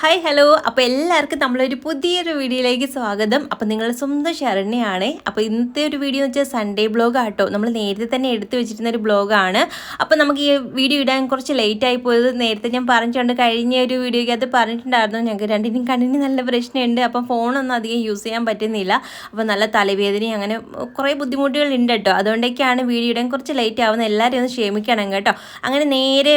Hi hello അപ്പോൾ എല്ലാവർക്കും നമ്മളൊരു പുതിയൊരു വീഡിയോയിലേക്ക് സ്വാഗതം. അപ്പോൾ നിങ്ങൾ സ്വന്തം ശരണ്യാണ്. അപ്പോൾ ഇന്നത്തെ ഒരു വീഡിയോ എന്ന് വെച്ചാൽ സൺഡേ ബ്ലോഗ് ആട്ടോ. നമ്മൾ നേരത്തെ തന്നെ എടുത്തു വെച്ചിരുന്ന ഒരു ബ്ലോഗാണ് അപ്പോൾ നമുക്ക് ഈ വീഡിയോ ഇടാൻ കുറച്ച് ലേറ്റ് ആയി പോയത് നേരത്തെ ഞാൻ പറഞ്ഞിട്ടുണ്ട്. കഴിഞ്ഞ ഒരു വീഡിയോയ്ക്കകത്ത് പറഞ്ഞിട്ടുണ്ടായിരുന്നു. ഞങ്ങൾക്ക് രണ്ടിനും കണ്ണിന് നല്ല പ്രശ്നമുണ്ട്. അപ്പം ഫോണൊന്നും അധികം യൂസ് ചെയ്യാൻ പറ്റുന്നില്ല. അപ്പോൾ നല്ല തലവേദനയും അങ്ങനെ കുറേ ബുദ്ധിമുട്ടുകൾ ഉണ്ട് കേട്ടോ. അതുകൊണ്ടൊക്കെയാണ് വീഡിയോ ഇടാൻ കുറച്ച് ലേറ്റ് ആവുന്നത്. എല്ലാവരും ഒന്ന് ക്ഷമിക്കണം കേട്ടോ. അങ്ങനെ നേരെ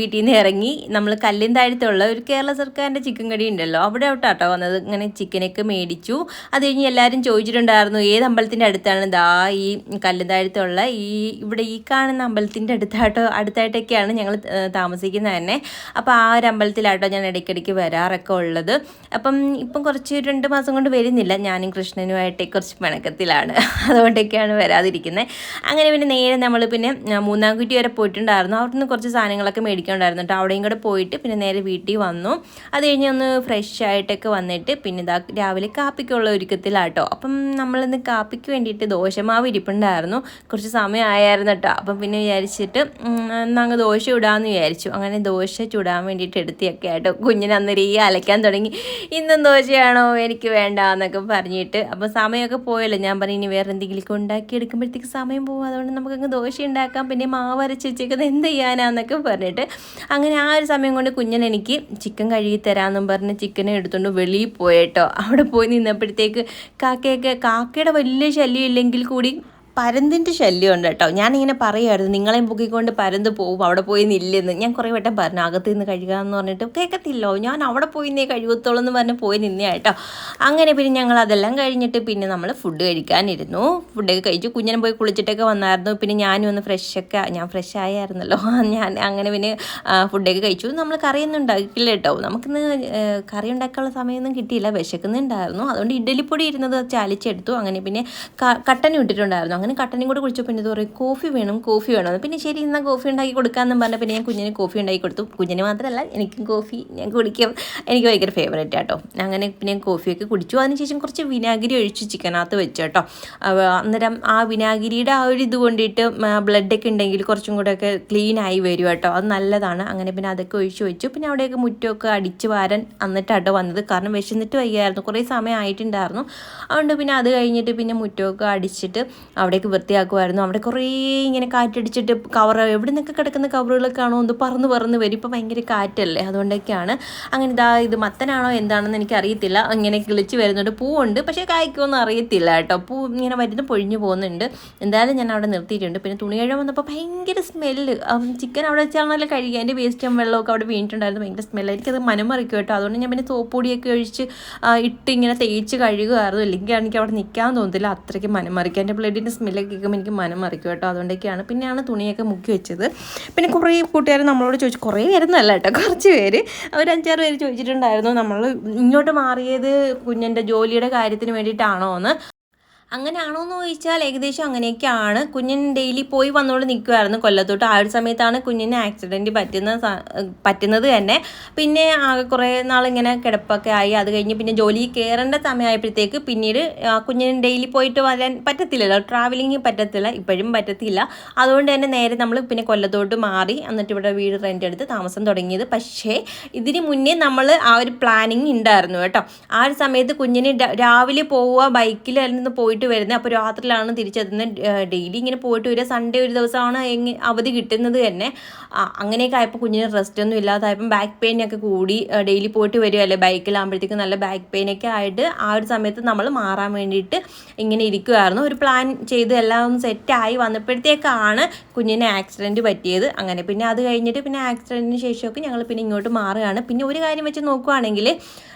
വീട്ടിൽ നിന്ന് ഇറങ്ങി നമ്മൾ കല്ലിൻ താഴത്തുള്ള ഒരു കേരള സർക്കാരിന്റെ ചിക്കൻ കടി ഉണ്ടല്ലോ. അവിടെ ഔട്ടാട്ടോ വന്നത്. ഇങ്ങനെ ചിക്കനൊക്കെ മേടിച്ചു. അത് കഴിഞ്ഞ് എല്ലാവരും ചോദിച്ചിട്ടുണ്ടായിരുന്നു ഏത് അമ്പലത്തിന്റെ അടുത്താണ്? ദാ ഈ കല്ലിൻ താഴത്തുള്ള ഈ ഇവിടെ ഈ കാണുന്ന അമ്പലത്തിന്റെ അടുത്തായിട്ടോ അടുത്തായിട്ടൊക്കെയാണ് ഞങ്ങൾ താമസിക്കുന്നത് തന്നെ. അപ്പോൾ ആ ഒരു അമ്പലത്തിലാട്ടോ ഞാൻ ഇടയ്ക്കിടയ്ക്ക് വരാറൊക്കെ ഉള്ളത്. അപ്പം ഇപ്പം കുറച്ച് രണ്ട് മാസം കൊണ്ട് വരുന്നില്ല. ഞാനും കൃഷ്ണനുമായിട്ട് കുറച്ച് പിണക്കത്തിലാണ്. അതുകൊണ്ടൊക്കെയാണ് വരാതിരിക്കുന്നത്. അങ്ങനെ പിന്നെ നേരെ നമ്മൾ പിന്നെ മൂന്നാംകുറ്റി വരെ പോയിട്ടുണ്ടായിരുന്നു. അവിടുന്ന് കുറച്ച് സാധനങ്ങളൊക്കെ മേടിക്കണ്ടായിരുന്നു കേട്ടോ അവിടെയും കൂടെ പോയിട്ട് പിന്നെ നേരെ വീട്ടിൽ വന്നു. അത് കഴിഞ്ഞ് ഒന്ന് ഫ്രഷ് ആയിട്ടൊക്കെ വന്നിട്ട് പിന്നെ ഇതാ രാവിലെ കാപ്പിക്കുള്ള ഒരുക്കത്തിലാട്ടോ. അപ്പം നമ്മളിന്ന് കാപ്പിക്ക് വേണ്ടിയിട്ട് ദോശമാവ് ഇരിപ്പുണ്ടായിരുന്നു. കുറച്ച് സമയമായിരുന്നു കേട്ടോ അപ്പം പിന്നെ വിചാരിച്ചിട്ട് അങ്ങ് ദോശ ഇടാമെന്ന് വിചാരിച്ചു. അങ്ങനെ ദോശ ചുടാൻ വേണ്ടിയിട്ട് എടുത്തിയൊക്കെ ആയിട്ടോ കുഞ്ഞിന് അന്നേരം ഈ അലയ്ക്കാൻ തുടങ്ങി. ഇന്നും ദോശയാണോ? എനിക്ക് വേണ്ട എന്നൊക്കെ പറഞ്ഞിട്ട്. അപ്പം സമയമൊക്കെ പോയല്ലോ. ഞാൻ പറഞ്ഞു ഇനി വേറെ എന്തെങ്കിലുമൊക്കെ ഉണ്ടാക്കി എടുക്കുമ്പോഴത്തേക്ക് സമയം പോകും. അതുകൊണ്ട് നമുക്കങ്ങ് ദോശ ഉണ്ടാക്കാം. പിന്നെ മാവ് അരച്ച് വെച്ചേക്കുന്നത് എന്ത് ചെയ്യാനാന്നൊക്കെ പറഞ്ഞിട്ട്. അങ്ങനെ ആ ഒരു സമയം കൊണ്ട് കുഞ്ഞൻ എനിക്ക് ചിക്കൻ കഴുകി തരാമെന്നും പറഞ്ഞ് ചിക്കനെ എടുത്തുകൊണ്ട് വെളിയിൽ പോയേട്ടോ. അവിടെ പോയി നിന്നപ്പോഴത്തേക്ക് കാക്കയൊക്കെ കാക്കയുടെ വലിയ ശല്യം ഇല്ലെങ്കിൽ കൂടി പരന്തിന്റെ ശല്യം ഉണ്ട് കേട്ടോ. ഞാനിങ്ങനെ പറയുമായിരുന്നു നിങ്ങളെയും പൊക്കിക്കൊണ്ട് പരന്ത് പോവും അവിടെ പോയി നില്ലെന്ന്. ഞാൻ കുറേ വട്ടം പറഞ്ഞു അകത്ത് നിന്ന് കഴുകാമെന്ന് പറഞ്ഞിട്ട് കേൾക്കത്തില്ലോ ഞാൻ അവിടെ പോയി നിന്നേ കഴിവത്തോളം എന്ന് പറഞ്ഞ് പോയി നിന്നേ കേട്ടോ. അങ്ങനെ പിന്നെ ഞങ്ങൾ അതെല്ലാം കഴിഞ്ഞിട്ട് പിന്നെ നമ്മൾ ഫുഡ് കഴിക്കാനിരുന്നു. ഫുഡൊക്കെ കഴിച്ചു കുഞ്ഞിനെ പോയി കുളിച്ചിട്ടൊക്കെ വന്നായിരുന്നു. പിന്നെ ഞാനും ഒന്ന് ഫ്രഷൊക്കെ ഞാൻ ഫ്രഷ് ആയായിരുന്നല്ലോ. ഞാൻ അങ്ങനെ പിന്നെ ഫുഡൊക്കെ കഴിച്ചു. നമ്മൾ കറിയൊന്നും ഉണ്ടാക്കില്ല കേട്ടോ. നമുക്കിന്ന് കറി ഉണ്ടാക്കാനുള്ള സമയമൊന്നും കിട്ടിയില്ല. വിശക്കുന്നുണ്ടായിരുന്നു. അതുകൊണ്ട് ഇഡലിപ്പൊടി ഇരുന്നത് ചാലിച്ചെടുത്തു. അങ്ങനെ പിന്നെ കട്ടനും ഇട്ടിട്ടുണ്ടായിരുന്നു. അങ്ങനെ കട്ടനും കൂടെ കുളിച്ചപ്പോൾ പിന്നെ പറയും കോഫി വേണം കോഫി വേണം. പിന്നെ ശരി എന്നാൽ കോഫി ഉണ്ടാക്കി കൊടുക്കാമെന്നും പറഞ്ഞാൽ പിന്നെ ഞാൻ കുഞ്ഞിന് കോഫി ഉണ്ടാക്കി കൊടുത്തു. കുഞ്ഞിന് മാത്രമല്ല എനിക്കും കോഫി ഞാൻ കുടിക്കും. എനിക്ക് ഭയങ്കര ഫേവറേറ്റ് ആട്ടോ. അങ്ങനെ പിന്നെ കോഫിയൊക്കെ കുടിച്ചു. അതിനുശേഷം കുറച്ച് വിനാഗിരി ഒഴിച്ച് ചിക്കനകത്ത് വെച്ചു കേട്ടോ. അന്നേരം ആ വിനാഗിരിയുടെ ആ ഒരു ഇത് കൊണ്ടിട്ട് ബ്ലഡൊക്കെ ഉണ്ടെങ്കിൽ കുറച്ചും കൂടെ ഒക്കെ ക്ലീൻ ആയി വരും കേട്ടോ. അത് നല്ലതാണ്. അങ്ങനെ പിന്നെ അതൊക്കെ ഒഴിച്ച് വെച്ചു. പിന്നെ അവിടെയൊക്കെ മുറ്റമൊക്കെ അടിച്ച് വാരാൻ എന്നിട്ടാട്ടോ വന്നത്. കാരണം വിശന്നിട്ട് വയ്യായിരുന്നു. കുറേ സമയം ആയിട്ടുണ്ടായിരുന്നു. അതുകൊണ്ട് പിന്നെ അത് കഴിഞ്ഞിട്ട് പിന്നെ മുറ്റമൊക്കെ അടിച്ചിട്ട് അവിടേക്ക് വൃത്തിയാക്കുമായിരുന്നു അവിടെ കുറേ ഇങ്ങനെ കാറ്റടിച്ചിട്ട് കവർ എവിടെ നിന്നൊക്കെ കിടക്കുന്ന കവറുകളൊക്കെ ആണോ ഒന്ന് പറന്ന് പറന്ന് വരും. ഇപ്പോൾ ഭയങ്കര കാറ്റല്ലേ അതുകൊണ്ടൊക്കെയാണ്. അങ്ങനെ ഇതാ ഇത് മത്തനാണോ എന്താണെന്ന് എനിക്ക് അറിയത്തില്ല ഇങ്ങനെ കിളിച്ച് വരുന്നുണ്ട് പൂവുണ്ട്. പക്ഷേ കായ്ക്കുമെന്ന് അറിയത്തില്ല കേട്ടോ. പൂ ഇങ്ങനെ വരുന്ന പൊഴിഞ്ഞു പോകുന്നുണ്ട്. എന്തായാലും ഞാൻ അവിടെ നിർത്തിയിട്ടുണ്ട്. പിന്നെ തുണി കഴുകാൻ വന്നപ്പോൾ ഭയങ്കര സ്മെല്ല് ചിക്കൻ അവിടെ വെച്ചാണല്ലോ കഴുകി അതിന്റെ വേസ്റ്റും വെള്ളമൊക്കെ അവിടെ വീണിട്ടുണ്ടായിരുന്നു. ഭയങ്കര സ്മെല്ല് എനിക്കത് മനമറിക്കും കേട്ടോ. അതുകൊണ്ട് ഞാൻ പിന്നെ സോപ്പൊടിയൊക്കെ ഒഴിച്ച് ഇട്ട് ഇങ്ങനെ തേച്ച് കഴുകുമായിരുന്നു ഇല്ലെങ്കിൽ എനിക്ക് അവിടെ നിൽക്കാൻ തോന്നുന്നില്ല അത്രയ്ക്ക് മനമറിക്കും എന്റെ ബ്ലഡിന്റെ സ്മെല്ലൊക്കെ കേൾക്കുമ്പോൾ എനിക്ക് മനം മറിക്കും കേട്ടോ. അതുകൊണ്ടൊക്കെയാണ് പിന്നെയാണ് തുണിയൊക്കെ മുക്കി വെച്ചത്. പിന്നെ കുറേ കൂട്ടുകാർ നമ്മളോട് ചോദിച്ചു കുറേ പേരൊന്നുമല്ല കേട്ടോ കുറച്ച് പേര്. ഒരു അഞ്ചാറ് പേര് ചോദിച്ചിട്ടുണ്ടായിരുന്നു നമ്മൾ ഇങ്ങോട്ട് മാറിയത് കുഞ്ഞിന്റെ ജോലിയുടെ കാര്യത്തിന് വേണ്ടിയിട്ടാണോ എന്ന് അങ്ങനെയാണോ എന്ന് ചോദിച്ചാൽ ഏകദേശം അങ്ങനെയൊക്കെയാണ്. കുഞ്ഞൻ ഡെയിലി പോയി വന്നുകൊണ്ട് നിൽക്കുമായിരുന്നു കൊല്ലത്തോട്ട്. ആ ഒരു സമയത്താണ് കുഞ്ഞിന് ആക്സിഡന്റ് പറ്റുന്ന പറ്റുന്നത് തന്നെ. പിന്നെ ആകെ കുറേ നാളിങ്ങനെ കിടപ്പൊക്കെ ആയി. അത് കഴിഞ്ഞ് പിന്നെ ജോലി കയറേണ്ട സമയമായപ്പോഴത്തേക്ക് പിന്നീട് കുഞ്ഞിന് ഡെയിലി പോയിട്ട് വരാൻ പറ്റത്തില്ലല്ലോ. ട്രാവലിംഗ് പറ്റത്തില്ല. ഇപ്പോഴും പറ്റത്തില്ല. അതുകൊണ്ട് തന്നെ നേരെ നമ്മൾ പിന്നെ കൊല്ലത്തോട്ട് മാറി എന്നിട്ട് ഇവിടെ വീട് റെന്റ് എടുത്ത് താമസം തുടങ്ങിയത്. പക്ഷേ ഇതിന് മുന്നേ നമ്മൾ ആ ഒരു പ്ലാനിങ് ഉണ്ടായിരുന്നു കേട്ടോ. ആ ഒരു സമയത്ത് കുഞ്ഞിന് രാവിലെ പോവുക ബൈക്കിൽ നിന്ന് പോയിട്ട് വരുന്നത്. അപ്പോൾ രാത്രിയിലാണ് തിരിച്ചെത്തുന്നത് ഡെയിലി ഇങ്ങനെ പോയിട്ട് വരിക. സൺഡേ ഒരു ദിവസമാണ് എങ്ങ- അവധി കിട്ടുന്നത് തന്നെ. അങ്ങനെയൊക്കെ ആയപ്പോൾ കുഞ്ഞിന് റെസ്റ്റ് ഒന്നും ഇല്ലാതായപ്പം ബാക്ക് പെയിനൊക്കെ കൂടി ഡെയിലി പോയിട്ട് വരികയല്ലേ ബൈക്കിലാകുമ്പോഴത്തേക്കും നല്ല ബാക്ക് പെയിനൊക്കെ ആയിട്ട് ആ ഒരു സമയത്ത് നമ്മൾ മാറാൻ വേണ്ടിയിട്ട് ഇങ്ങനെ ഇരിക്കുമായിരുന്നു ഒരു പ്ലാൻ ചെയ്ത് എല്ലാം ഒന്ന് സെറ്റായി വന്നപ്പോഴത്തേക്കാണ് കുഞ്ഞിന് ആക്സിഡന്റ് പറ്റിയത്. അങ്ങനെ പിന്നെ അത് കഴിഞ്ഞിട്ട് പിന്നെ ആക്സിഡന്റിന് ശേഷമൊക്കെ ഞങ്ങൾ പിന്നെ ഇങ്ങോട്ട് മാറുകയാണ്. പിന്നെ ഒരു കാര്യം വെച്ച് നോക്കുകയാണെങ്കിൽ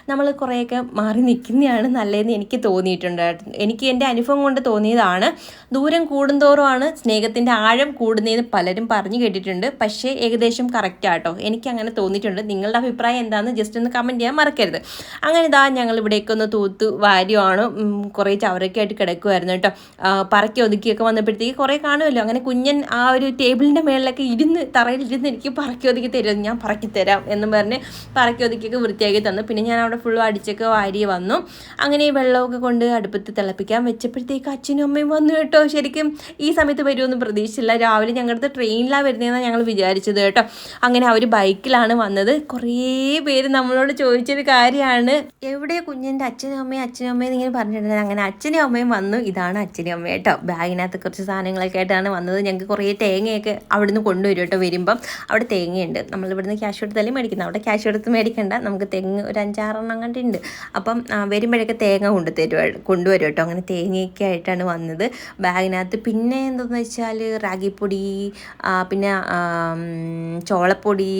നമ്മൾ കുറേയൊക്കെ മാറി നിൽക്കുന്നതാണ് നല്ലതെന്ന് എനിക്ക് തോന്നിയിട്ടുണ്ട്. എനിക്ക് എന്റെ അനുഭവം കൊണ്ട് തോന്നിയതാണ്. ദൂരം കൂടുന്തോറുമാണ് സ്നേഹത്തിന്റെ ആഴം കൂടുന്നതെന്ന് പലരും പറഞ്ഞു കേട്ടിട്ടുണ്ട്. പക്ഷേ ഏകദേശം കറക്റ്റാട്ടോ എനിക്ക് അങ്ങനെ തോന്നിയിട്ടുണ്ട്. നിങ്ങളുടെ അഭിപ്രായം എന്താണെന്ന് ജസ്റ്റ് ഒന്ന് കമന്റ് ചെയ്യാൻ മറക്കരുത്. അങ്ങനെ ഇതാ ഞങ്ങൾ ഇവിടേക്ക് ഒന്ന് തൂത്ത് വാരിയാണ് കുറേ ചവറൊക്കെ ആയിട്ട് കിടക്കുമായിരുന്നു കേട്ടോ പറക്കി ഒതുക്കിയൊക്കെ വന്നപ്പോഴത്തേക്ക് കുറേ കാണുമല്ലോ. അങ്ങനെ കുഞ്ഞൻ ആ ഒരു ടേബിളിന്റെ മേളിലൊക്കെ ഇരുന്ന് തറയിൽ ഇരുന്ന് എനിക്ക് പറക്കി ഒതുക്കി തരും ഞാൻ പറക്കി തരാം എന്ന് പറഞ്ഞ് പറക്കി ഒതുക്കിയൊക്കെ വൃത്തിയാക്കി തന്നു. പിന്നെ ഞാൻ അവിടെ ഫുള്ളും അടിച്ചൊക്കെ വാരി വന്നു. അങ്ങനെ വെള്ളമൊക്കെ കൊണ്ട് അടുപ്പത്ത് തിളപ്പിക്കാൻ വെച്ച് വെച്ചപ്പോഴത്തേക്ക് അച്ഛനും അമ്മയും വന്നു കേട്ടോ. ശരിക്കും ഈ സമയത്ത് വരുമെന്ന് പ്രതീക്ഷിച്ചില്ല രാവിലെ ഞങ്ങളുടെ ട്രെയിനിലാണ് വരുന്നതെന്നാണ് ഞങ്ങൾ വിചാരിച്ചത് കേട്ടോ. അങ്ങനെ അവർ ബൈക്കിലാണ് വന്നത്. കുറേ പേര് നമ്മളോട് ചോദിച്ചൊരു കാര്യമാണ് എവിടെ കുഞ്ഞിന്റെ അച്ഛനും അമ്മയും അച്ഛനും അമ്മയും ഇങ്ങനെ പറഞ്ഞിട്ടുണ്ടായിരുന്നു? അങ്ങനെ അച്ഛനും അമ്മയും വന്നു. ഇതാണ് അച്ഛനും അമ്മയും കേട്ടോ. ബാഗിനകത്ത് കുറച്ച് സാധനങ്ങളൊക്കെ ആയിട്ടാണ് വന്നത്. ഞങ്ങൾക്ക് കുറേ തേങ്ങയൊക്കെ അവിടുന്ന് കൊണ്ടുവരും കേട്ടോ വരുമ്പം. അവിടെ തേങ്ങയുണ്ട്. നമ്മൾ ഇവിടുന്ന് ക്യാഷ് എടുത്തല്ലേ മേടിക്കുന്നത് അവിടെ ക്യാഷ് കൊടുത്ത് മേടിക്കേണ്ട. നമുക്ക് തെങ്ങ് ഒരു അഞ്ചാറെണ്ണം കണ്ടുണ്ട് അപ്പം വരുമ്പോഴൊക്കെ തേങ്ങ കൊണ്ടുതരും കൊണ്ടുവരും കേട്ടോ. അങ്ങനെ തേങ്ങയൊക്കെ ആയിട്ടാണ് വന്നത്. ബാഗിനകത്ത് പിന്നെ എന്തെന്ന് വെച്ചാൽ റാഗിപ്പൊടി പിന്നെ ചോളപ്പൊടി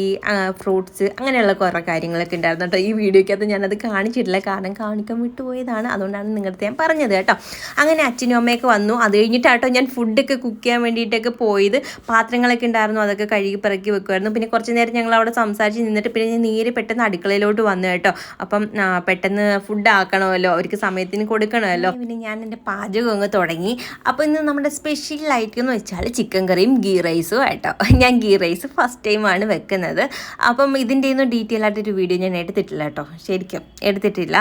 ഫ്രൂട്ട്സ് അങ്ങനെയുള്ള കുറേ കാര്യങ്ങളൊക്കെ ഉണ്ടായിരുന്നു കേട്ടോ. ഈ വീഡിയോയ്ക്കകത്ത് ഞാനത് കാണിച്ചിട്ടില്ല. കാരണം കാണിക്കാൻ വിട്ടുപോയതാണ്. അതുകൊണ്ടാണ് നിങ്ങളുടെ ഞാൻ പറഞ്ഞത് കേട്ടോ. അങ്ങനെ അച്ഛനും അമ്മയൊക്കെ വന്നു. അത് കഴിഞ്ഞിട്ടാട്ടോ ഞാൻ ഫുഡൊക്കെ കുക്ക് ചെയ്യാൻ വേണ്ടിയിട്ടൊക്കെ പോയത്. പാത്രങ്ങളൊക്കെ ഉണ്ടായിരുന്നു. അതൊക്കെ കഴുകി പിറക്കി വെക്കുമായിരുന്നു. പിന്നെ കുറച്ച് നേരം ഞങ്ങൾ അവിടെ സംസാരിച്ച് നിന്നിട്ട് പിന്നെ ഞാൻ നേരെ പെട്ടെന്ന് അടുക്കളയിലോട്ട് വന്നു കേട്ടോ. അപ്പം പെട്ടെന്ന് ഫുഡ് ആക്കണമല്ലോ. അവർക്ക് സമയത്തിന് കൊടുക്കണമല്ലോ. പിന്നെ ഞാൻ എന്റെ പാചകം അങ്ങ് തുടങ്ങി. അപ്പോൾ ഇന്ന് നമ്മുടെ സ്പെഷ്യൽ ലൈറ്റ് എന്ന് വെച്ചാൽ ചിക്കൻ കറിയും ഗീ റൈസും കേട്ടോ ഞാൻ ഗീ റൈസ് ഫസ്റ്റ് ടൈമാണ് വെക്കുന്നത്. അപ്പം ഇതിന്റെ ഒന്നും ഡീറ്റെയിൽ ആയിട്ടൊരു വീഡിയോ ഞാൻ എടുത്തിട്ടില്ല കേട്ടോ. ശരിക്കും എടുത്തിട്ടില്ല.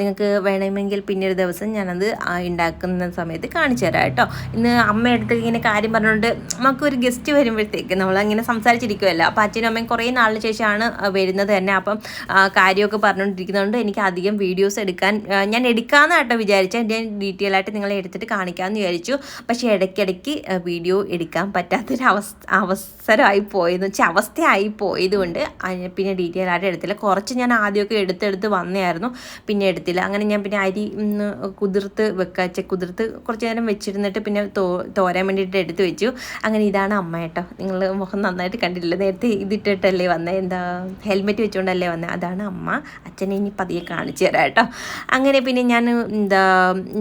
നിങ്ങൾക്ക് വേണമെങ്കിൽ പിന്നൊരു ദിവസം ഞാനത് ഉണ്ടാക്കുന്ന സമയത്ത് കാണിച്ചു തരാം കേട്ടോ. ഇന്ന് അമ്മ അടുത്ത് ഇങ്ങനെ കാര്യം പറഞ്ഞുകൊണ്ട് നമുക്കൊരു ഗസ്റ്റ് വരുമ്പോഴത്തേക്ക് നമ്മളങ്ങനെ സംസാരിച്ചിരിക്കുമല്ലോ അപ്പോൾ അച്ഛനും അമ്മയും കുറേ നാളിന് ശേഷമാണ് വരുന്നത് തന്നെ. അപ്പം കാര്യമൊക്കെ പറഞ്ഞുകൊണ്ടിരിക്കുന്നതുകൊണ്ട് എനിക്ക് അധികം വീഡിയോസ് എടുക്കാൻ ഞാൻ എടുക്കാമെന്നാട്ടോ വിചാരിച്ചാൽ ഞാൻ ഡീറ്റെയിൽ ആയിട്ട് നിങ്ങളെ എടുത്തിട്ട് കാണിക്കാമെന്ന് വിചാരിച്ചു. പക്ഷേ ഇടയ്ക്കിടയ്ക്ക് വീഡിയോ എടുക്കാൻ പറ്റാത്തൊരു അവസരമായി പോയെന്ന് വെച്ചാൽ അവസ്ഥയായി പോയതുകൊണ്ട് പിന്നെ ഡീറ്റെയിൽ ആയിട്ട് എടുത്തില്ല. കുറച്ച് ഞാൻ ആദ്യമൊക്കെ എടുത്തെടുത്ത് വന്നതായിരുന്നു പിന്നെ എടുത്തില്ല. അങ്ങനെ ഞാൻ പിന്നെ അരി കുതിർത്ത് വെക്കാച്ച കുതിർത്ത് കുറച്ച് നേരം വെച്ചിരുന്നിട്ട് പിന്നെ തോരാൻ വേണ്ടിയിട്ട് എടുത്ത് വെച്ചു. അങ്ങനെ ഇതാണ് അമ്മ കേട്ടോ. നിങ്ങൾ മുഖം നന്നായിട്ട് കണ്ടില്ല നേരത്തെ ഇതിട്ടിട്ടല്ലേ വന്നത് എന്താ ഹെൽമെറ്റ് വെച്ചുകൊണ്ടല്ലേ വന്നത് അതാണ് അമ്മ. അച്ഛനെ ഇനി പതിയെ കാണിച്ചു തരാം കേട്ടോ. അങ്ങനെ പിന്നെ ഞാൻ എന്താ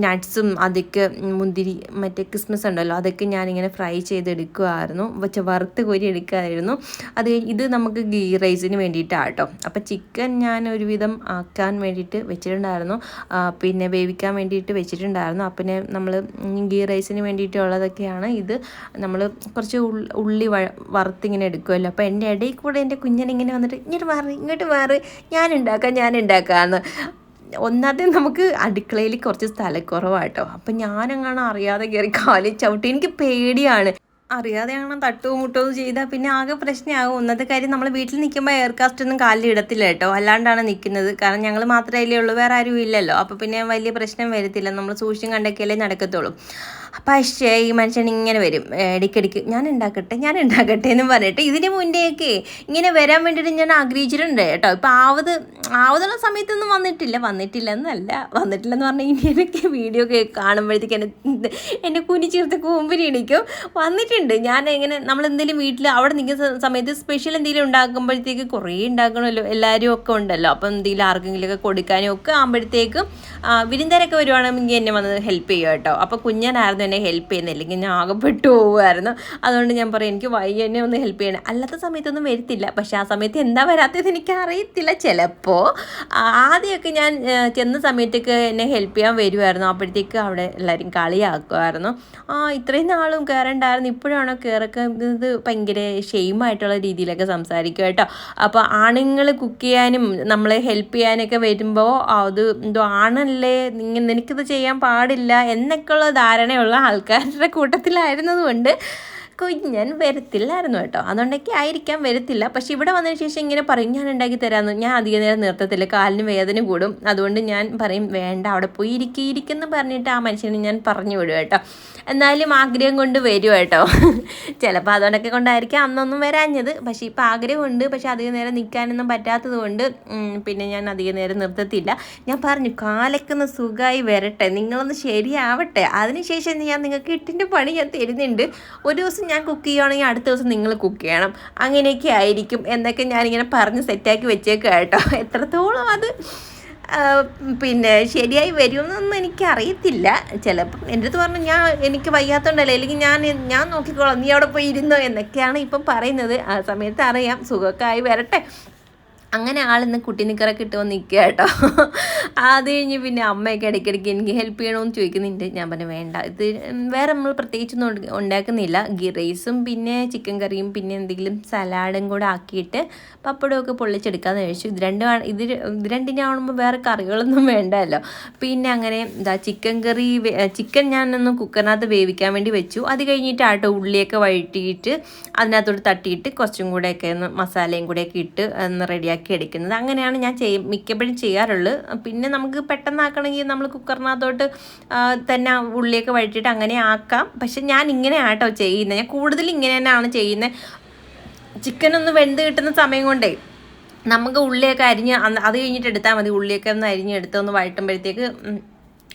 നട്ട്സും അതൊക്കെ മുന്തിരി മറ്റേ ക്രിസ്മസ് ഉണ്ടല്ലോ അതൊക്കെ ഞാനിങ്ങനെ ഫ്രൈ ചെയ്തെടുക്കുമായിരുന്നു പക്ഷെ വറുത്ത് കോരി എടുക്കുമായിരുന്നു അത് ഇത് നമുക്ക് ഗീ റൈസിന് വേണ്ടിയിട്ടാണ് കേട്ടോ. അപ്പോൾ ചിക്കൻ ഞാൻ ഒരുവിധം ആക്കാൻ വേണ്ടിയിട്ട് വെച്ചിട്ടുണ്ടായിരുന്നു. പിന്നെ വേവിക്കാൻ വേണ്ടിയിട്ട് വെച്ചിട്ടുണ്ടായിരുന്നു. പിന്നെ നമ്മൾ ഗീ റൈസിന് വേണ്ടിയിട്ടുള്ളതൊക്കെയാണ് ഇത്. നമ്മൾ കുറച്ച് ഉള്ളി വറുത്തിങ്ങനെ എടുക്കുമല്ലോ അപ്പോൾ എന്റെ ഇടയിൽ കൂടെ എന്റെ കുഞ്ഞനിങ്ങനെ വന്നിട്ട് ഇങ്ങോട്ട് മാറി ഇങ്ങോട്ട് മാറി. ഞാൻ ഉണ്ടാക്കാം ഞാൻ ഉണ്ടാക്കാമെന്ന് ഒന്നാമത്തെ നമുക്ക് അടുക്കളയിൽ കുറച്ച് സ്ഥലക്കുറവാട്ടോ. അപ്പം ഞാനങ്ങനെ അറിയാതെ കയറി കാലി ചവിട്ടി. എനിക്ക് പേടിയാണ്. അറിയാതെ അങ്ങനെ തട്ടുകയോ മുട്ടുകയോ ചെയ്താൽ പിന്നെ ആകെ പ്രശ്നമാകും. ഒന്നത്തെ കാര്യം നമ്മൾ വീട്ടിൽ നിൽക്കുമ്പോൾ എയർ കാസ്റ്റ് ഒന്നും കാലിൽ ഇടത്തില്ല കേട്ടോ. അല്ലാണ്ടാണ് നിൽക്കുന്നത്. കാരണം ഞങ്ങൾ മാത്രമേ ഉള്ളൂ. വേറെ ആരും ഇല്ലല്ലോ. അപ്പോൾ പിന്നെ വലിയ പ്രശ്നം വരത്തില്ല. നമ്മൾ സൂക്ഷിച്ചും കണ്ടൊക്കെയല്ലേ നടക്കത്തുള്ളൂ. പക്ഷേ ഈ മനുഷ്യൻ ഇങ്ങനെ വരും. ഇടയ്ക്കിടയ്ക്ക് ഞാൻ ഉണ്ടാക്കട്ടെ ഞാൻ ഉണ്ടാക്കട്ടെ എന്ന് പറഞ്ഞിട്ട് ഇതിന് മുന്നേയൊക്കെ ഇങ്ങനെ വരാൻ വേണ്ടിയിട്ട് ഞാൻ ആഗ്രഹിച്ചിട്ടുണ്ട് കേട്ടോ. ഇപ്പം ആവത് ആവതുള്ള സമയത്തൊന്നും വന്നിട്ടില്ല. വന്നിട്ടില്ല എന്നല്ല വന്നിട്ടില്ലെന്ന് പറഞ്ഞാൽ ഇനി എനിക്ക് വീഡിയോ ഒക്കെ കാണുമ്പോഴത്തേക്ക് എന്നെ എന്റെ കുനി ചേർത്ത് കൂമ്പിരി എണിക്കും വന്നിട്ടുണ്ട്. ഞാൻ എങ്ങനെ നമ്മൾ എന്തെങ്കിലും വീട്ടിൽ അവിടെ നിൽക്കുന്ന സമയത്ത് സ്പെഷ്യൽ എന്തെങ്കിലും ഉണ്ടാക്കുമ്പോഴത്തേക്ക് കുറേ ഉണ്ടാക്കണമല്ലോ. എല്ലാവരും ഒക്കെ ഉണ്ടല്ലോ. അപ്പം എന്തെങ്കിലും ആർക്കെങ്കിലുമൊക്കെ കൊടുക്കാനും ഒക്കെ ആകുമ്പോഴത്തേക്കും വിരുന്നരൊക്കെ വരുവാണെങ്കിൽ എന്നെ വന്ന് ഹെൽപ്പ് ചെയ്യും കേട്ടോ. അപ്പോൾ കുഞ്ഞനായിരുന്നു എന്നെ ഹെൽപ്പ് ചെയ്യുന്നില്ല അല്ലെങ്കിൽ ഞാൻ ആകപ്പെട്ടു പോവുമായിരുന്നു അതുകൊണ്ട് ഞാൻ പറയും എനിക്ക് വൈ എന്നെ ഒന്ന് ഹെൽപ്പ് ചെയ്യണം. അല്ലാത്ത സമയത്തൊന്നും വരത്തില്ല. പക്ഷെ ആ സമയത്ത് എന്താ വരാത്തത് എനിക്ക് അറിയത്തില്ല ചിലപ്പോൾ ആദ്യമൊക്കെ ഞാൻ ചെന്ന സമയത്തൊക്കെ എന്നെ ഹെൽപ്പ് ചെയ്യാൻ വരുമായിരുന്നു അപ്പോഴത്തേക്ക് അവിടെ എല്ലാവരും കളിയാക്കുമായിരുന്നു ആ ഇത്രയും നാളും കയറണ്ടായിരുന്നു ഇപ്പോഴാണോ കയറൊക്കെ ഇത് ഭയങ്കര ഷെയിമായിട്ടുള്ള രീതിയിലൊക്കെ സംസാരിക്കും കേട്ടോ. അപ്പോൾ ആണുങ്ങൾ കുക്ക് ചെയ്യാനും നമ്മളെ ഹെൽപ്പ് ചെയ്യാനൊക്കെ വരുമ്പോൾ അത് എന്തോ ആണല്ലേ? നിനക്കിത് ചെയ്യാൻ പാടില്ല എന്നൊക്കെയുള്ള ധാരണയുള്ള. ആൾക്കാരുടെ കൂട്ടത്തിലായിരുന്നതുകൊണ്ട് കുഞ്ഞൻ വരത്തില്ലായിരുന്നു കേട്ടോ. അതുകൊണ്ടൊക്കെ ആയിരിക്കാം വരത്തില്ല. പക്ഷെ ഇവിടെ വന്നതിന് ശേഷം ഇങ്ങനെ പറയും ഞാൻ ഉണ്ടാക്കി തരാമെന്ന് ഞാൻ അധിക നേരം നിർത്തത്തില്ല. കാലിന് വേദന കൂടും. അതുകൊണ്ട് ഞാൻ പറയും വേണ്ട അവിടെ പോയി ഇരിക്കുക ഇരിക്കുന്നു പറഞ്ഞിട്ട് ആ മനുഷ്യനെ ഞാൻ പറഞ്ഞു വിടും കേട്ടോ. എന്നാലും ആഗ്രഹം കൊണ്ട് വരും കേട്ടോ. ചിലപ്പോൾ അതുകൊണ്ടൊക്കെ കൊണ്ടായിരിക്കാം അന്നൊന്നും വരാഞ്ഞത്. പക്ഷേ ഇപ്പോൾ ആഗ്രഹമുണ്ട്. പക്ഷെ അധിക നേരം നിൽക്കാനൊന്നും പറ്റാത്തത് കൊണ്ട് പിന്നെ ഞാൻ അധിക നേരം നിർത്തത്തില്ല. ഞാൻ പറഞ്ഞു കാലൊക്കെ സുഖമായി വരട്ടെ. നിങ്ങളൊന്ന് ശരിയാവട്ടെ. അതിനുശേഷം ഞാൻ നിങ്ങൾക്ക് ഇട്ടിന്റെ പണി ഞാൻ തരുന്നുണ്ട്. ഒരു ദിവസം ഞാൻ കുക്ക് ചെയ്യുകയാണെങ്കിൽ അടുത്ത ദിവസം നിങ്ങൾ കുക്ക് ചെയ്യണം. അങ്ങനെയൊക്കെ ആയിരിക്കും. എന്നൊക്കെ ഞാനിങ്ങനെ പറഞ്ഞ് സെറ്റാക്കി വെച്ചേക്കുക കേട്ടോ. എത്രത്തോളം അത് പിന്നെ ശരിയായി വരുമെന്നൊന്നും എനിക്കറിയത്തില്ല. ചിലപ്പം എന്റെ അടുത്ത് പറഞ്ഞു ഞാൻ എനിക്ക് വയ്യാത്തതുകൊണ്ടല്ലേ അല്ലെങ്കിൽ ഞാൻ ഞാൻ നോക്കിക്കോളാം. നീ അവിടെ പോയി ഇരുന്നോ? എന്നൊക്കെയാണ് ഇപ്പം പറയുന്നത്. ആ സമയത്ത് അറിയാം. സുഖമൊക്കെ ആയി വരട്ടെ. അങ്ങനെ ആളിന്ന് കുട്ടി നിക്കറൊക്കെ ഇട്ട് നിൽക്കുക കേട്ടോ. അത് കഴിഞ്ഞ് പിന്നെ അമ്മയൊക്കെ ഇടയ്ക്കിടയ്ക്ക് എനിക്ക് ഹെൽപ്പ് ചെയ്യണമെന്ന് ചോദിക്കുന്നുണ്ട് ഞാൻ പറഞ്ഞു വേണ്ട. ഇത് വേറെ നമ്മൾ പ്രത്യേകിച്ചൊന്നും ഉണ്ട- ഉണ്ടാക്കുന്നില്ല. ഗീ റൈസും പിന്നെ ചിക്കൻ കറിയും പിന്നെ എന്തെങ്കിലും സലാഡും കൂടെ ആക്കിയിട്ട് പപ്പടമൊക്കെ പൊള്ളിച്ചെടുക്കാമെന്ന് കഴിച്ചു ഇത് രണ്ട് ഇത് ഇത് രണ്ടിനാവുമ്പോൾ വേറെ കറികളൊന്നും വേണ്ടല്ലോ. പിന്നെ അങ്ങനെ എന്താ ചിക്കൻ കറി ചിക്കൻ ഞാനൊന്ന് കുക്കറിനകത്ത് വേവിക്കാൻ വേണ്ടി വെച്ചു. അത് കഴിഞ്ഞിട്ട് ആട്ടോ ഉള്ളിയൊക്കെ വഴറ്റിയിട്ട് അതിനകത്തോട്ട് തട്ടിയിട്ട് കുറച്ചും കൂടെയൊക്കെ ഒന്ന് മസാലയും കൂടെയൊക്കെ ഇട്ട് ഒന്ന് റെഡിയാക്കി എടുക്കുന്നത്. അങ്ങനെയാണ് ഞാൻ ചെയ് മിക്കപ്പോഴും ചെയ്യാറുള്ളത്. പിന്നെ നമുക്ക് പെട്ടെന്നാക്കണമെങ്കിൽ നമ്മൾ കുക്കറിനകത്തോട്ട് തന്നെ ഉള്ളിയൊക്കെ വഴറ്റിയിട്ട് അങ്ങനെ ആക്കാം. പക്ഷെ ഞാൻ ഇങ്ങനെ ആട്ടോ ചെയ്യുന്നത്. ഞാൻ കൂടുതൽ ഇങ്ങനെ തന്നെയാണ് ചെയ്യുന്നത്. ചിക്കൻ വെന്ത് കിട്ടുന്ന സമയം കൊണ്ടേ നമുക്ക് ഉള്ളിയൊക്കെ അരിഞ്ഞ് അത് കഴിഞ്ഞിട്ട് എടുത്താൽ മതി. ഉള്ളിയൊക്കെ ഒന്ന് അരിഞ്ഞ് എടുത്ത് ഒന്ന് വഴറ്റുമ്പോഴത്തേക്ക്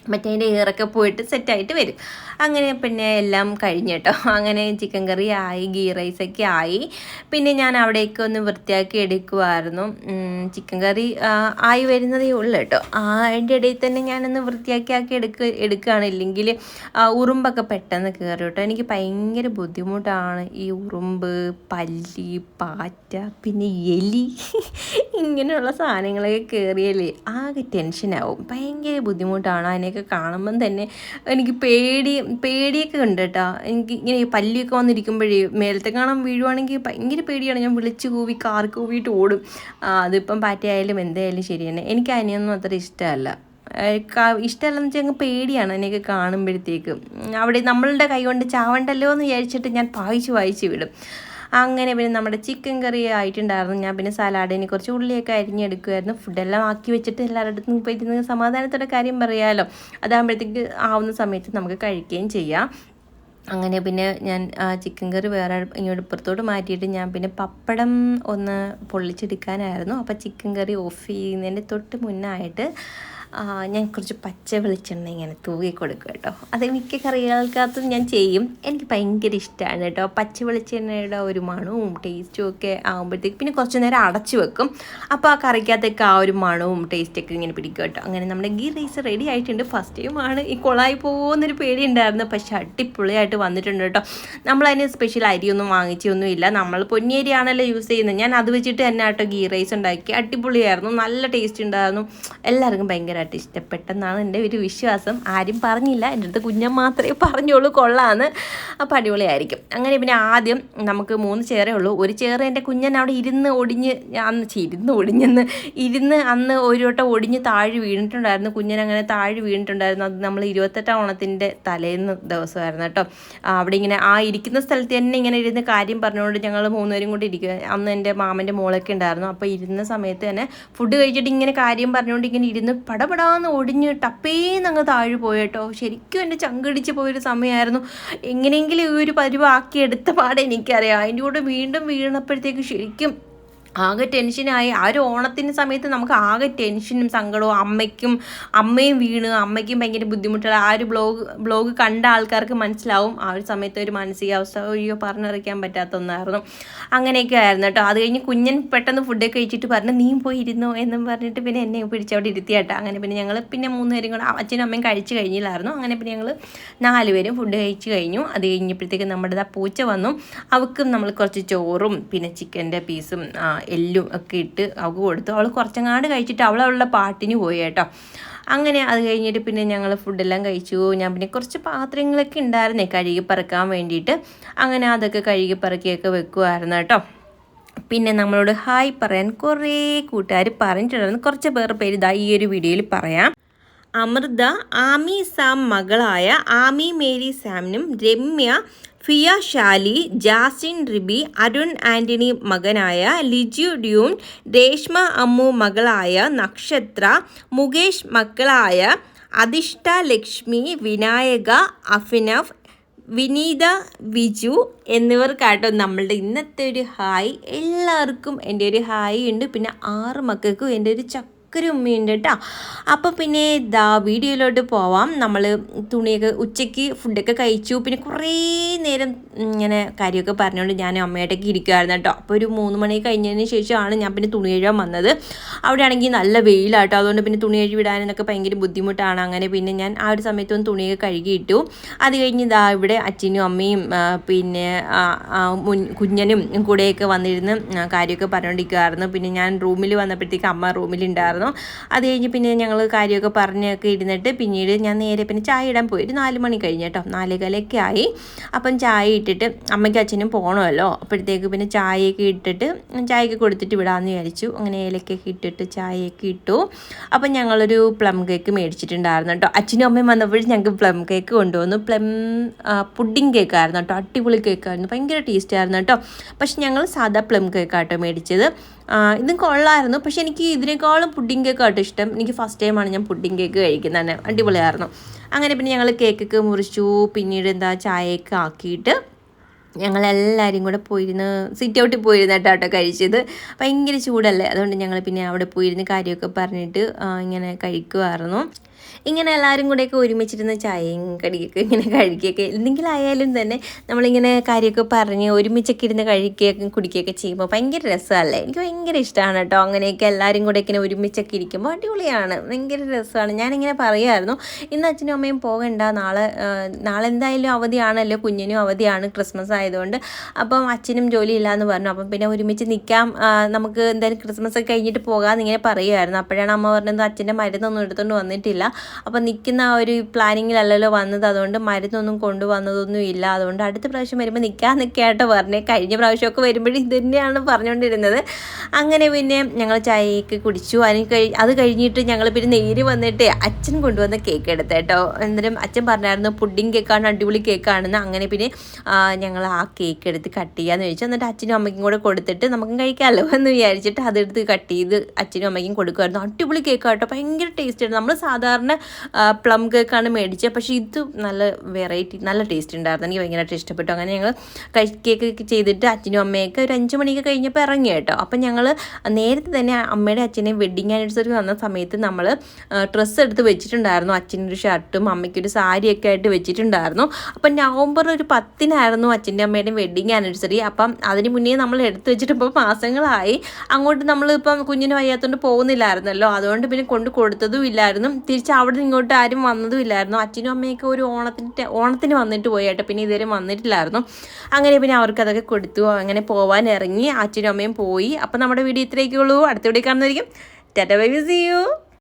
ഉം, മറ്റേ അതിന്റെ ഏറൊക്കെ പോയിട്ട് സെറ്റായിട്ട് വരും. അങ്ങനെ പിന്നെ എല്ലാം കഴിഞ്ഞ് കേട്ടോ. അങ്ങനെ ചിക്കൻ കറി ആയി ഗീ റൈസൊക്കെ ആയി. പിന്നെ ഞാൻ അവിടേക്ക് ഒന്ന് വൃത്തിയാക്കി എടുക്കുമായിരുന്നു ചിക്കൻ കറി ആയി വരുന്നതേ ഉള്ളു കേട്ടോ. അതിന്റെ ഇടയിൽ തന്നെ ഞാനൊന്ന് വൃത്തിയാക്കി ആക്കി എടുക്ക എടുക്കുകയാണ്. ഇല്ലെങ്കിൽ ഉറുമ്പൊക്കെ പെട്ടെന്ന് കയറി കേട്ടോ. എനിക്ക് ഭയങ്കര ബുദ്ധിമുട്ടാണ് ഈ ഉറുമ്പ് പല്ലി പാറ്റ പിന്നെ എലി. ഇങ്ങനെയുള്ള സാധനങ്ങളൊക്കെ കയറിയാലേ ആകെ ടെൻഷനാവും ഭയങ്കര ബുദ്ധിമുട്ടാണ് അതിനെയൊക്കെ കാണുമ്പം തന്നെ എനിക്ക് പേടി പേടിയൊക്കെ ഉണ്ട് കേട്ടോ. എനിക്ക് ഇങ്ങനെ പല്ലിയൊക്കെ വന്നിരിക്കുമ്പോഴേ മേലത്തെ കാണാൻ വീഴുവാണെങ്കിൽ ഭയങ്കര പേടിയാണ്. ഞാൻ വിളിച്ച് കൂവി കാർ കൂവിയിട്ട് ഓടും. അതിപ്പം പാറ്റയായാലും എന്തായാലും ശരി തന്നെ. എനിക്ക് അതിനെയൊന്നും അത്ര ഇഷ്ടമല്ല. ഇഷ്ടമല്ലെന്ന് വെച്ചാൽ അങ്ങ് പേടിയാണ് അതിനെയൊക്കെ കാണുമ്പോഴത്തേക്ക്. അവിടെ നമ്മളുടെ കൈ കൊണ്ട് ചാവണ്ടല്ലോ എന്ന് വിചാരിച്ചിട്ട് ഞാൻ വായിച്ച് വായിച്ച് വിടും. അങ്ങനെ പിന്നെ നമ്മുടെ ചിക്കൻ കറി ആയിട്ടുണ്ടായിരുന്നു. ഞാൻ പിന്നെ സലാഡിന് കുറച്ച് ഉള്ളിയൊക്കെ അരിഞ്ഞെടുക്കുമായിരുന്നു ഫുഡെല്ലാം ആക്കി വെച്ചിട്ട് എല്ലാവരുടെ അടുത്തും പോയിരുന്ന് സമാധാനത്തോടെ കാര്യം പറയാമല്ലോ അതാകുമ്പോഴത്തേക്ക് ആവുന്ന സമയത്ത് നമുക്ക് കഴിക്കുകയും ചെയ്യാം. അങ്ങനെ പിന്നെ ഞാൻ ചിക്കൻ കറി വേറെ ഇങ്ങോട്ട് ഇപ്പുറത്തോട്ട് മാറ്റിയിട്ട് ഞാൻ പിന്നെ പപ്പടം ഒന്ന് പൊള്ളിച്ചെടുക്കാനായിരുന്നു. അപ്പോൾ ചിക്കൻ കറി ഓഫ് ചെയ്യുന്നതിന്റെ തൊട്ട് മുന്നായിട്ട് ഞാൻ കുറച്ച് പച്ച വെളിച്ചെണ്ണ ഇങ്ങനെ തൂകി കൊടുക്കും കേട്ടോ. അത് മിക്ക കറികൾക്കകത്തും ഞാൻ ചെയ്യും. എനിക്ക് ഭയങ്കര ഇഷ്ടമാണ് കേട്ടോ. പച്ച വെളിച്ചെണ്ണയുടെ ഒരു മണവും ടേസ്റ്റും ഒക്കെ ആകുമ്പോഴത്തേക്ക് പിന്നെ കുറച്ച് നേരം അടച്ചു വെക്കും. അപ്പോൾ ആ കറിക്കകത്തേക്ക് ആ ഒരു മണവും ടേസ്റ്റൊക്കെ ഇങ്ങനെ പിടിക്കും കേട്ടോ. അങ്ങനെ നമ്മുടെ ഗീ റൈസ് റെഡി ആയിട്ടുണ്ട്. ഫസ്റ്റ് ടൈമാണ് ഈ കൊളായി പോകുന്നൊരു പേടി ഉണ്ടായിരുന്നു പക്ഷെ അടിപൊളിയായിട്ട് വന്നിട്ടുണ്ട് കേട്ടോ. നമ്മളതിന് സ്പെഷ്യൽ അരിയൊന്നും വാങ്ങിച്ചൊന്നും ഇല്ല നമ്മൾ പൊന്നിയരിയാണല്ലോ യൂസ് ചെയ്യുന്നത്. ഞാൻ അത് വെച്ചിട്ട് തന്നെ കേട്ടോ ഗീ റൈസ് ഉണ്ടാക്കി. അടിപൊളിയായിരുന്നു. നല്ല ടേസ്റ്റ് ഉണ്ടായിരുന്നു. എല്ലാവർക്കും ഭയങ്കരമായിട്ട് ഇഷ്ടപ്പെട്ടെന്നാണ് എന്റെ ഒരു വിശ്വാസം. ആരും പറഞ്ഞില്ല. എന്റെ അടുത്ത് കുഞ്ഞൻ മാത്രമേ പറഞ്ഞോളൂ കൊള്ളാന്ന്. അപ്പോൾ അടിപൊളിയായിരിക്കും. അങ്ങനെ പിന്നെ ആദ്യം നമുക്ക് മൂന്ന് ചേറേ ഉള്ളൂ. ഒരു ചേറ് എന്റെ കുഞ്ഞൻ അവിടെ ഇരുന്ന് ഒടിഞ്ഞ് അന്ന് ഇരുന്ന് ഒടിഞ്ഞെന്ന് ഇരുന്ന് അന്ന് ഒരു വട്ടം ഒടിഞ്ഞ് താഴെ വീണിട്ടുണ്ടായിരുന്നു. കുഞ്ഞൻ അങ്ങനെ താഴെ വീണിട്ടുണ്ടായിരുന്നു. അത് നമ്മൾ ഇരുപത്തെട്ടാം ഓണത്തിന്റെ തലേന്ന് ദിവസമായിരുന്നു കേട്ടോ. അവിടെ ഇങ്ങനെ ആ ഇരിക്കുന്ന സ്ഥലത്ത് തന്നെ ഇങ്ങനെ ഇരുന്ന് കാര്യം പറഞ്ഞുകൊണ്ട് ഞങ്ങൾ മൂന്നുപേരും കൂടി ഇരിക്കുക അന്ന് എന്റെ മാമന്റെ മോളൊക്കെ ഉണ്ടായിരുന്നു. അപ്പോൾ ഇരുന്ന സമയത്ത് തന്നെ ഫുഡ് കഴിച്ചിട്ട് ഇങ്ങനെ കാര്യം പറഞ്ഞുകൊണ്ട് ഇങ്ങനെ ഇരുന്ന് പടപടാന്ന് ഒടിഞ്ഞ് ടപ്പേന്ന് അങ്ങ് താഴെ പോയി കേട്ടോ ശരിക്കും എന്റെ ചങ്കടിച്ച് പോയൊരു സമയമായിരുന്നു എങ്ങനെയെങ്കിലും ഈ ഒരു പരിവാക്കി എടുത്ത പാടെ എനിക്കറിയാം. അതിന്റെ കൂടെ വീണ്ടും വീണപ്പോഴത്തേക്ക് ശരിക്കും ആകെ ടെൻഷനായി ആ ഒരു ഓണത്തിന്റെ സമയത്ത് നമുക്ക് ആകെ ടെൻഷനും സങ്കടവും അമ്മയ്ക്കും അമ്മയും വീണ് അമ്മയ്ക്കും ഭയങ്കര ബുദ്ധിമുട്ടുള്ള ആ ഒരു ബ്ലോഗ് ബ്ലോഗ് കണ്ട ആൾക്കാർക്ക് മനസ്സിലാവും. ആ ഒരു സമയത്ത് ഒരു മാനസികാവസ്ഥ അയ്യോ പറഞ്ഞറിയിക്കാൻ പറ്റാത്ത ഒന്നായിരുന്നു. അങ്ങനെയൊക്കെ ആയിരുന്നു കേട്ടോ. അത് കഴിഞ്ഞ് കുഞ്ഞൻ പെട്ടെന്ന് ഫുഡൊക്കെ കഴിച്ചിട്ട് പറഞ്ഞു നീ പോയി ഇരുന്നോ എന്നും പറഞ്ഞിട്ട് പിന്നെ എന്നെ പിടിച്ച് അവിടെ ഇരുത്തിയാട്ടോ അങ്ങനെ പിന്നെ ഞങ്ങൾ പിന്നെ മൂന്ന് പേരും കൂടെ അച്ഛനും അമ്മയും കഴിച്ച് കഴിഞ്ഞില്ലായിരുന്നു. അങ്ങനെ പിന്നെ ഞങ്ങൾ നാല് പേരും ഫുഡ് കഴിച്ച് കഴിഞ്ഞു. അത് കഴിഞ്ഞപ്പോഴത്തേക്ക് നമ്മുടെ പൂച്ച വന്നു. അവൾക്കും നമ്മൾ കുറച്ച് ചോറും പിന്നെ ചിക്കന്റെ പീസും എല്ലും ഒക്കെ ഇട്ട് അവൾക്ക് കൊടുത്തു അവൾ കുറച്ചങ്ങാണ്ട് കഴിച്ചിട്ട് അവൾ അവളുടെ പാട്ടിന് പോയി കേട്ടോ. അങ്ങനെ അത് കഴിഞ്ഞിട്ട് പിന്നെ ഞങ്ങൾ ഫുഡെല്ലാം കഴിച്ചു. ഞാൻ പിന്നെ കുറച്ച് പാത്രങ്ങളൊക്കെ ഉണ്ടായിരുന്നേ കഴുകി പറക്കാൻ വേണ്ടിയിട്ട്. അങ്ങനെ അതൊക്കെ കഴുകി പറക്കിയൊക്കെ വെക്കുമായിരുന്നു കേട്ടോ. പിന്നെ നമ്മളോട് ഹായ് പറയാൻ കുറേ കൂട്ടുകാർ പറഞ്ഞിട്ടുണ്ടായിരുന്നു. കുറച്ച് പേർ പേര് ഇതാ ഈ ഒരു വീഡിയോയിൽ പറയാം. അമൃത ആമി സാം മകളായ ആമി മേരി സാമിനും രമ്യ ഫിയ ഷാലി ജാസിൻ റിബി അരുൺ ആന്റണി മകനായ ലിജു ഡ്യൂൺ രേഷ്മ അമ്മു മകളായ നക്ഷത്ര മുകേഷ് മക്കളായ അധിഷ്ഠ ലക്ഷ്മി വിനായക അഫിനഫ് വിനീത വിജു എന്നിവർക്കാട്ടോ നമ്മളുടെ ഇന്നത്തെ ഒരു ഹായ്. എല്ലാവർക്കും എന്റെ ഒരു ഹായ് ഉണ്ട്. പിന്നെ ആറ് മക്കൾക്കും എന്റെ ഒരു ചക്കര ഉമ്മയുണ്ട് കേട്ടോ അപ്പോൾ പിന്നെ ഇതാ വീഡിയോയിലോട്ട് പോവാം. നമ്മൾ തുണിയൊക്കെ ഉച്ചയ്ക്ക് ഫുഡൊക്കെ കഴിച്ചു. പിന്നെ കുറേ നേരം ഇങ്ങനെ കാര്യമൊക്കെ പറഞ്ഞുകൊണ്ട് ഞാൻ അമ്മയായിട്ടൊക്കെ ഇരിക്കുമായിരുന്നു കേട്ടോ. അപ്പോൾ ഒരു മൂന്ന് മണി കഴിഞ്ഞതിന് ശേഷമാണ് ഞാൻ പിന്നെ തുണി കഴുകാൻ വന്നത്. അവിടെ ആണെങ്കിൽ നല്ല വെയിലാട്ടോ അതുകൊണ്ട് പിന്നെ തുണി കഴുകി വിടാനെന്നൊക്കെ ഭയങ്കര ബുദ്ധിമുട്ടാണ്. അങ്ങനെ പിന്നെ ഞാൻ ആ ഒരു സമയത്തൊന്ന് തുണിയൊക്കെ കഴുകിയിട്ടു അത് കഴിഞ്ഞ് ഇതാ ഇവിടെ അച്ഛനും അമ്മയും പിന്നെ കുഞ്ഞനും കൂടെയൊക്കെ വന്നിരുന്ന് കാര്യമൊക്കെ പറഞ്ഞുകൊണ്ടിരിക്കുമായിരുന്നു പിന്നെ ഞാൻ റൂമിൽ വന്നപ്പോഴത്തേക്ക് അമ്മ റൂമിലുണ്ടായിരുന്നു. അത് കഴിഞ്ഞ് പിന്നെ ഞങ്ങൾ കാര്യമൊക്കെ പറഞ്ഞൊക്കെ ഇരുന്നിട്ട് പിന്നീട് ഞാൻ നേരെ പിന്നെ ചായ ഇടാൻ പോയി. ഒരു നാല് മണി കഴിഞ്ഞ് കേട്ടോ. നാലേകാലൊക്കെ ആയി. അപ്പം ചായ ഇട്ടിട്ട് അമ്മയ്ക്കും അച്ഛനും പോകണമല്ലോ അപ്പോഴത്തേക്ക് പിന്നെ ചായയൊക്കെ ഇട്ടിട്ട് ചായയൊക്കെ കൊടുത്തിട്ട് വിടാമെന്ന് വിചാരിച്ചു. അങ്ങനെ ഏലക്കൊക്കെ ഇട്ടിട്ട് ചായയൊക്കെ ഇട്ടു. അപ്പം ഞങ്ങളൊരു പ്ലം കേക്ക് മേടിച്ചിട്ടുണ്ടായിരുന്നു കേട്ടോ. അച്ഛനും അമ്മയും വന്നപ്പോഴും ഞങ്ങൾക്ക് പ്ലം കേക്ക് കൊണ്ടുവന്നു. പ്ലം പുഡിങ് കേക്കായിരുന്നു കേട്ടോ. അടിപൊളി കേക്കായിരുന്നു. ഭയങ്കര ടേസ്റ്റ് ആയിരുന്നു കേട്ടോ. പക്ഷെ ഞങ്ങൾ സാധാ പ്ലം കേക്കാട്ടോ മേടിച്ചത്. ഇതും കൊള്ളായിരുന്നു. പക്ഷെ എനിക്ക് ഇതിനേക്കാളും പുഡിംഗ് കേക്ക് ആട്ടോ ഇഷ്ടം. എനിക്ക് ഫസ്റ്റ് ടൈമാണ് ഞാൻ പുഡിംഗ് കേക്ക് കഴിക്കുന്നത് തന്നെ. അടിപൊളിയായിരുന്നു. അങ്ങനെ പിന്നെ ഞങ്ങൾ കേക്കൊക്കെ മുറിച്ചു. പിന്നീട് എന്താ ചായയൊക്കെ ആക്കിയിട്ട് ഞങ്ങളെല്ലാവരും കൂടെ പോയിരുന്ന് സിറ്റ് ഔട്ടിൽ പോയിരുന്ന കേട്ടോ കഴിച്ചത്. ഭയങ്കര ചൂടല്ലേ? അതുകൊണ്ട് ഞങ്ങൾ പിന്നെ അവിടെ പോയിരുന്ന് കാര്യമൊക്കെ പറഞ്ഞിട്ട് ഇങ്ങനെ കഴിക്കുമായിരുന്നു ഇങ്ങനെ എല്ലാവരും കൂടെയൊക്കെ ഒരുമിച്ചിരുന്ന് ചായയും കടിയൊക്കെ ഇങ്ങനെ കഴിക്കുകയൊക്കെ എന്തെങ്കിലും ആയാലും തന്നെ നമ്മളിങ്ങനെ കാര്യമൊക്കെ പറഞ്ഞ് ഒരുമിച്ചൊക്കെ ഇരുന്ന് കഴിക്കുകയൊക്കെ കുടിക്കുകയൊക്കെ ചെയ്യുമ്പോൾ ഭയങ്കര രസമല്ലേ? എനിക്ക് ഭയങ്കര ഇഷ്ടമാണ് കേട്ടോ. അങ്ങനെയൊക്കെ എല്ലാവരും കൂടെ ഇങ്ങനെ ഒരുമിച്ചൊക്കെ ഇരിക്കുമ്പോൾ അടിപൊളിയാണ്. ഭയങ്കര രസമാണ്. ഞാനിങ്ങനെ പറയുമായിരുന്നു ഇന്ന് അച്ഛനും അമ്മയും പോകണ്ട. നാളെ നാളെ എന്തായാലും അവധിയാണല്ലോ. കുഞ്ഞിനും അവധിയാണ് ക്രിസ്മസ് ആയതുകൊണ്ട്. അപ്പം അച്ഛനും ജോലി ഇല്ലയെന്ന് പറഞ്ഞു. അപ്പം പിന്നെ ഒരുമിച്ച് നിൽക്കാം. നമുക്ക് എന്തായാലും ക്രിസ്മസ് ഒക്കെ കഴിഞ്ഞിട്ട് പോകാമെന്ന് ഇങ്ങനെ പറയുമായിരുന്നു. അപ്പോഴാണ് അമ്മ പറഞ്ഞത് അച്ഛന്റെ മരുന്നൊന്നും എടുത്തുകൊണ്ട് വന്നിട്ടില്ല. അപ്പം നിൽക്കുന്ന ആ ഒരു പ്ലാനിങ്ങിലല്ലല്ലോ വന്നത്. അതുകൊണ്ട് മരുന്നൊന്നും കൊണ്ടുവന്നതൊന്നും ഇല്ല. അതുകൊണ്ട് അടുത്ത പ്രാവശ്യം വരുമ്പോൾ നിൽക്കാമെന്നൊക്കെ ആട്ടോ പറഞ്ഞേ കഴിഞ്ഞ പ്രാവശ്യമൊക്കെ വരുമ്പോഴും ഇത് തന്നെയാണ് പറഞ്ഞുകൊണ്ടിരുന്നത് അങ്ങനെ പിന്നെ ഞങ്ങൾ ചായയൊക്കെ കുടിച്ചു. അതിന് കഴി അത് കഴിഞ്ഞിട്ട് ഞങ്ങൾ പിന്നെ നേര് വന്നിട്ട് അച്ഛൻ കൊണ്ടുവന്ന കേക്ക് എടുത്ത് കേട്ടോ അന്നേരം അച്ഛൻ പറഞ്ഞായിരുന്നു പുഡിംഗ് കേക്കാണ് അടിപൊളി കേക്കാണെന്ന്. അങ്ങനെ പിന്നെ ഞങ്ങൾ ആ കേക്ക് എടുത്ത് കട്ട് ചെയ്യാന്ന് ചോദിച്ചു എന്നിട്ട് അച്ഛനും അമ്മയ്ക്കും കൂടെ കൊടുത്തിട്ട് നമുക്കും കഴിക്കാമല്ലോ എന്ന് വിചാരിച്ചിട്ട് അതെടുത്ത് കട്ട് ചെയ്ത് അച്ഛനും അമ്മയ്ക്കും കൊടുക്കുമായിരുന്നു അടിപൊളി കേക്കാട്ടോ. കേട്ടോ ഭയങ്കര ടേസ്റ്റ് ആയിരുന്നു. നമ്മൾ സാധാരണ പ്ലം കേക്കാണ് മേടിച്ചത്. പക്ഷേ ഇത് നല്ല വെറൈറ്റി നല്ല ടേസ്റ്റ് ഉണ്ടായിരുന്നു. എനിക്ക് ഭയങ്കരമായിട്ട് ഇഷ്ടപ്പെട്ടു. അങ്ങനെ ഞങ്ങൾ കേക്ക് ചെയ്തിട്ട് അച്ഛനും അമ്മയൊക്കെ ഒരു അഞ്ച് മണിയൊക്കെ കഴിഞ്ഞപ്പോൾ ഇറങ്ങി കേട്ടോ. അപ്പം ഞങ്ങൾ നേരത്തെ തന്നെ അമ്മയുടെ അച്ഛനെ വെഡിങ് ആനിവേഴ്സറി വന്ന സമയത്ത് നമ്മൾ ഡ്രസ്സ് എടുത്ത് വെച്ചിട്ടുണ്ടായിരുന്നു. അച്ഛനൊരു ഷർട്ടും അമ്മയ്ക്കൊരു സാരിയൊക്കെ ആയിട്ട് വെച്ചിട്ടുണ്ടായിരുന്നു. അപ്പം നവംബർ ഒരു പത്തിനായിരുന്നു അച്ഛന്റെ അമ്മയുടെ വെഡിങ് ആനിവേഴ്സറി അപ്പം അതിന് മുന്നേ നമ്മൾ എടുത്ത് വെച്ചിട്ട് ഇപ്പോൾ മാസങ്ങളായി. അങ്ങോട്ട് നമ്മളിപ്പം കുഞ്ഞിന് വയ്യാത്തതുകൊണ്ട് പോകുന്നില്ലായിരുന്നല്ലോ. അതുകൊണ്ട് പിന്നെ കൊണ്ട് കൊടുത്തതും ഇല്ലായിരുന്നു. തിരിച്ച് അവിടെ നിന്ന് ഇങ്ങോട്ട് ആരും വന്നതും ഇല്ലായിരുന്നു അച്ഛനും അമ്മയൊക്കെ ഒരു ഓണത്തിന്റെ ഓണത്തിന് വന്നിട്ട് പോയി പിന്നെ ഇതുവരെ വന്നിട്ടില്ലായിരുന്നു. അങ്ങനെ പിന്നെ അവർക്ക് അതൊക്കെ കൊടുത്തു. അങ്ങനെ പോവാൻ ഇറങ്ങി. അച്ഛനും അമ്മയും പോയി. അപ്പം നമ്മുടെ വീഡിയോ ഇത്രയൊക്കെ ഉള്ളൂ. അടുത്ത video കാണുന്നതായിരിക്കും. Tata bye see you.